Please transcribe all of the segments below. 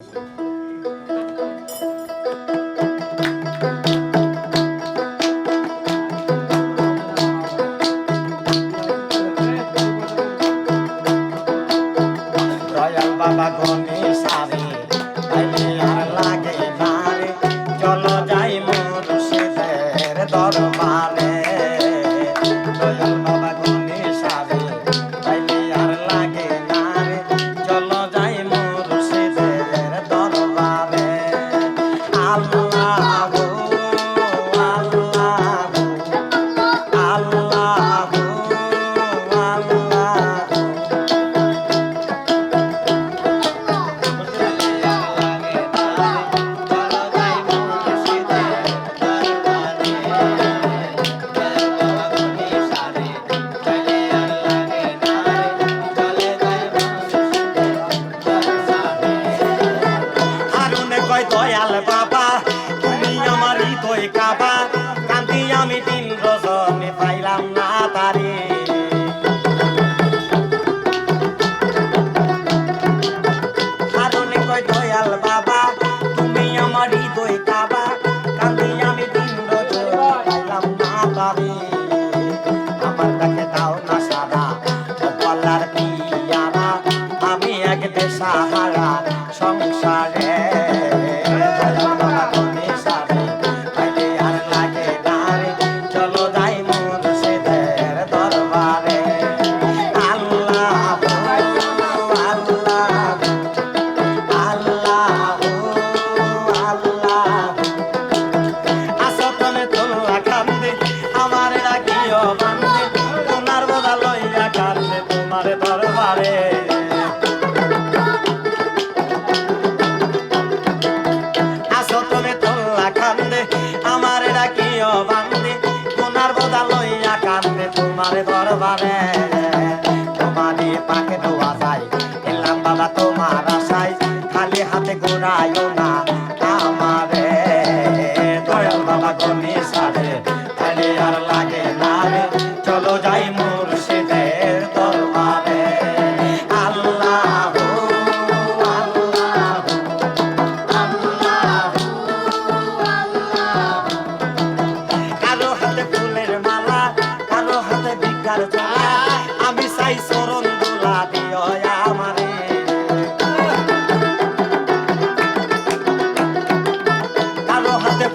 you Dayal বাবা।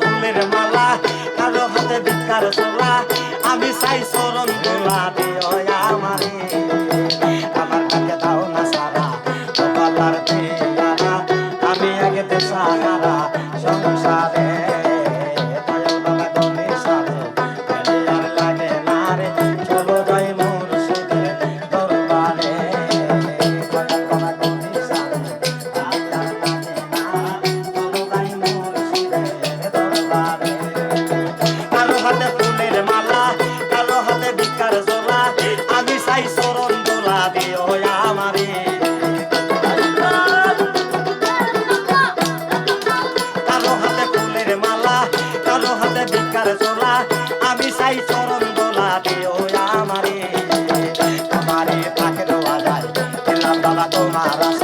ফুলের মালা কারও হাতে বিকার চলা আমি চাই চরণ তোলা। ভিক্ষার চোলা আমি চাই চরণ দোলা দিও আমারে। আমারে পাখে দেওয়া যায় বাবা তোমার